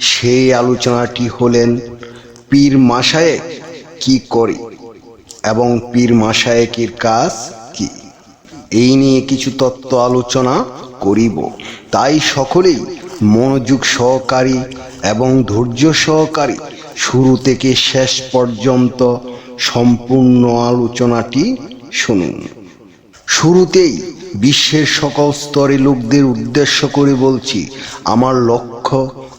সেই আলোচনাটি হলেন পীর মাসায়েক কি করে এবং পীর মাসায়েকের কাজ কি? এই নিয়ে কিছু তত্ত্ব আলোচনা করিব। তাই সকলেই মনোযোগ সহকারী এবং ধৈর্য সহকারী শুরু থেকে শেষ পর্যন্ত সম্পূর্ণ আলোচনাটি শুনুন। শুরুতেই বিশ্বের সকল স্তরে লোকদের উদ্দেশ্য করে বলছি, আমার লক্ষ্য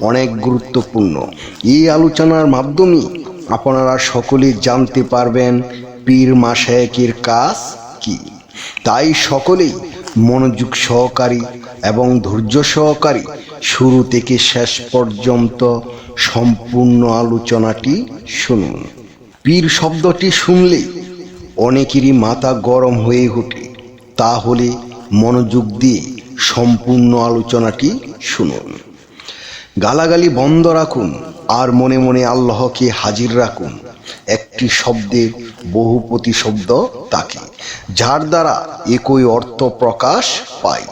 অনেক গুরুত্বপূর্ণ। এই আলোচনার মাধ্যমে আপনারা সকলে জানতে পারবেন পীর মাসায়কের কাজ কি। তাই সকলেই মনোযোগ সহকারী এবং ধৈর্য সহকারী শুরু থেকে শেষ পর্যন্ত সম্পূর্ণ আলোচনাটি শুনুন। পীর শব্দটি শুনলেই অনেকেরই মাথা গরম হয়ে ওঠে। তাহলে মনোযোগ দিয়ে সম্পূর্ণ আলোচনাটি শুনুন। গালাগালি বন্ধ রাখুন আর মনে মনে আল্লাহকে হাজির রাখুন। একটি শব্দে বহু প্রতিশব্দ তাকে, যার দ্বারা একই অর্থ প্রকাশ পায়।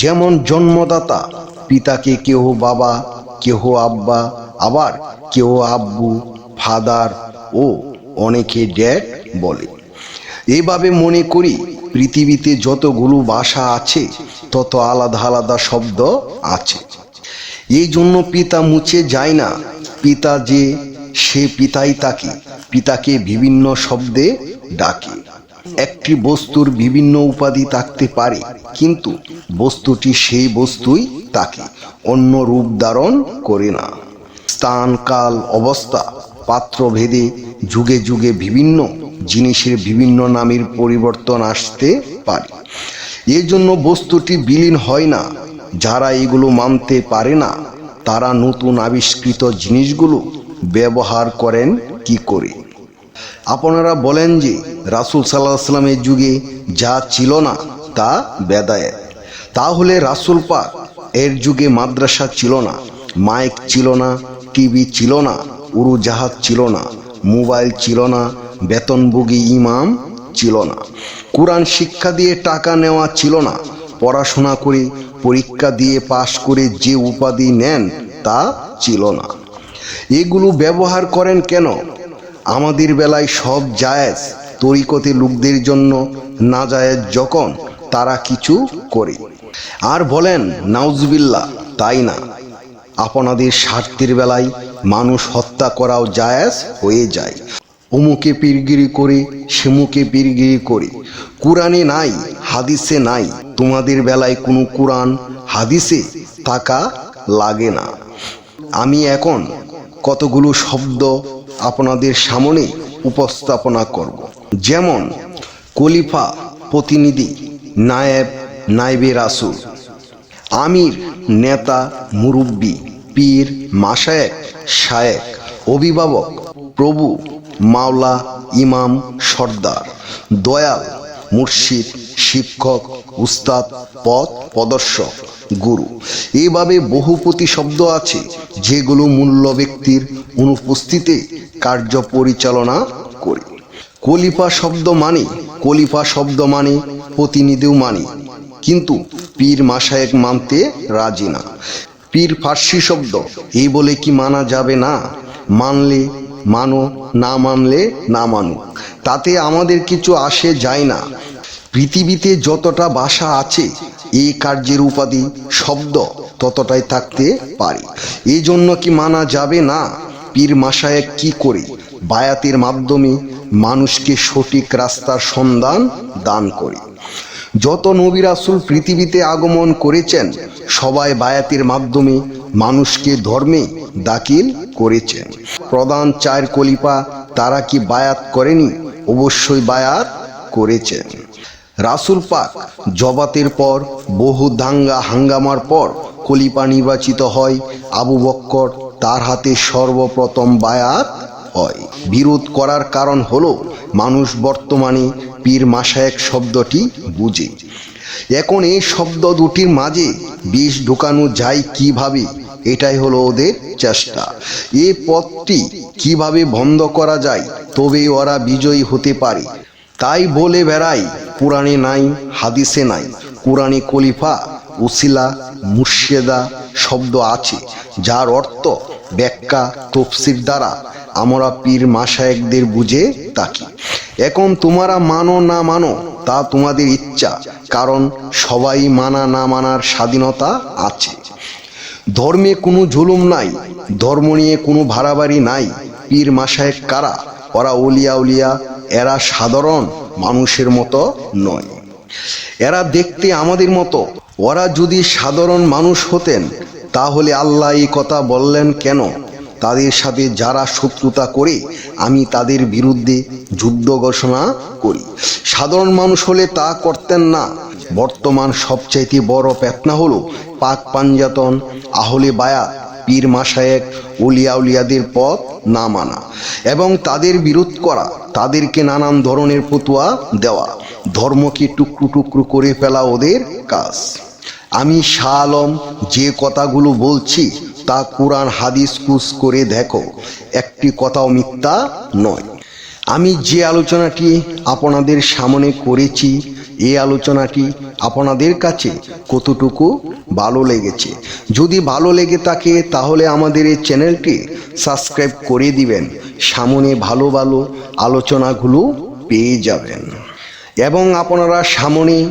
যেমন জন্মদাতা, পিতাকে কেহ বাবা, কেহ আব্বা, আবার কেহ আব্বু, ফাদার ও অনেকে ড্যাড বলে। এভাবে মনে করি পৃথিবীতে যতগুলো ভাষা আছে, তত আলাদা আলাদা শব্দ আছে। এই জন্য পিতা মুছে যায় না। পিতা যে, সে পিতাই তাকে। পিতাকে বিভিন্ন শব্দে ডাকে। একটি বস্তুর বিভিন্ন উপাধি থাকতে পারে, কিন্তু বস্তুটি সেই বস্তুই তাকে, অন্য রূপ ধারণ করে না। স্থান, কাল, অবস্থা পাত্র ভেদে যুগে যুগে বিভিন্ন জিনিসের বিভিন্ন নামের পরিবর্তন আসতে পারে। এই জন্য বস্তুটি বিলীন হয় না। যারা এগুলো মানতে পারে না, তারা নতুন আবিষ্কৃত জিনিসগুলো ব্যবহার করেন কি করে? আপনারা বলেন যে রাসুল সাল্লাহ যুগে যা ছিল না, তা বেদায়েত। তাহলে রাসুল পাক এর যুগে মাদ্রাসা ছিল না, মাইক ছিল না, টিভি ছিল না, উড়োজাহাজ ছিল না, মোবাইল ছিল না, বেতনভোগী ইমাম ছিল না। কোরআন শিক্ষা দিয়ে টাকা নেওয়া ছিল না পড়াশোনা করে, পরীক্ষা দিয়ে পাশ করে যে উপাধি নেন তা ছিল না। এগুলো ব্যবহার করেন কেন? আমাদের বেলায় সব জায়েজ, তরিকতে লোকদের জন্য না জায়েজ যখন তারা কিছু করে। আর বলেন নাউজবিল্লা তাই না? আপনাদের স্বার্থের বেলায় মানুষ হত্যা করাও জায়েজ হয়ে যায়। অমুকে পীরগিরি করে, সেমুকে পীরগিরি করে। কোরআনে নাই, হাদিসে নাই। তোমাদের বেলায় কোনো কোরআন, হাদিসে থাকা লাগে না। আমি এখন কতগুলো শব্দ আপনাদের সামনে উপস্থাপনা করব। যেমন কলিফা প্রতিনিধি, নায়েব নাইবে রাসুল, আমির, নেতা, মুরব্বী, পীর মাসায়েক শায়েক অভিভাবক, প্রভু, মাওলা, ইমাম, সর্দার, দয়াল মুর্শিদ, শিক্ষক, উস্তাদ, পথ প্রদর্শক, গুরু। এইভাবে বহুপতি শব্দ আছে, যেগুলো মূল্য ব্যক্তির অনুপস্থিতিতে কার্য পরিচালনা করে। কলিফা শব্দ মানে কলিফা শব্দ মানে প্রতিনিধিও মানে। কিন্তু পীর মাসায়েক মানতে রাজি না। পীর ফার্সি শব্দ, এই বলে কি মানা যাবে না? মানলে মানো, না মানলে না মানো। তাতে আমাদের কিছু আসে যায় না। পৃথিবীতে যতটা বাসা আছে এই কার্যের উপাধি, শব্দ ততটাই থাকতে পারে। এই জন্য কি মানা যাবে না? পীর মাসায়েক কি করে বায়াতের মাধ্যমে মানুষকে সঠিক রাস্তার সন্ধান দান করে? যত নবী রাসূল পৃথিবীতে আগমন করেছেন, সবাই বায়াতের মাধ্যমে মানুষকে ধর্মে দাখিল করেছেন প্রধান চার কলিপা তারা কি বায়াত করেনি? অবশ্যই বায়াত করেছেন রাসুল পাক জবাতের পর, বহু দাঙ্গা হাঙ্গামার পর কলিপা নির্বাচিত হয়। আবু বক্কর তার হাতে সর্বপ্রথম বায়াত হয়। বিরোধ করার কারণ হলো, মানুষ বর্তমানে পীর মাসায়েক শব্দটি বুঝে। এখন এই শব্দ দুটির মাঝে বিষ ঢুকানো যায় কীভাবে? এটাই হলো ওদের চেষ্টা। এই পথটি কীভাবে বন্ধ করা যায়, তবে ওরা বিজয়ী হতে পারে। তাই বলে বেড়াই, কোরআনে নাই, হাদিসে নাই। কোরআনে কলিফা উসিলা মুর্শেদা শব্দ আছে, যার অর্থ ব্যাখ্যা, তফসির দ্বারা। আমরা পীর মাসায়েকদের বুঝে থাকি। এখন তোমরা মানো না মানো, তা তোমাদের ইচ্ছা, কারণ সবাই মানা না মানার স্বাধীনতা আছে। ধর্মে কোনো জুলুম নাই, ধর্ম নিয়ে কোনো ভাড়াবাড়ি নাই। পীর মাসায়েক কারা? ওরা উলিয়া উলিয়া, এরা সাধারণ মানুষের মতো নয়। এরা দেখতে আমাদের মতো। ওরা যদি সাধারণ মানুষ হতেন, তাহলে আল্লাহ এই কথা বললেন কেন? তাদের সাথে যারা শত্রুতা করে, আমি তাদের বিরুদ্ধে যুদ্ধ ঘোষণা করি। সাধারণ মানুষ হলে তা করতেন না। বর্তমান সবচাইতে বড় পেতনা হলো পাক পাঞ্জাতন আহলে বায়াত, পীর মাসায়েক উলিয়া উলিয়াদের পথ না মানা এবং তাদের বিরোধ করা, তাদেরকে নানান ধরনের ফতুয়া দেওয়া, ধর্মকে টুকরো টুকরো করে ফেলা ওদের কাজ। আমি শাহ আলম যে কথাগুলো বলছি তা কোরআন, হাদিস কুস করে দেখো, একটি কথাও মিথ্যা নয়। আমি যে আলোচনাটি আপনাদের সামনে করেছি এই আলোচনাটি আপনাদের কাছে কতটুকু ভালো লেগেছে? যদি ভালো লেগে থাকে, তাহলে আমাদের এই চ্যানেলটি সাবস্ক্রাইব করে দিবেন। সামনে ভালো ভালো আলোচনাগুলো পেয়ে যাবেন। এবং আপনারা সামনে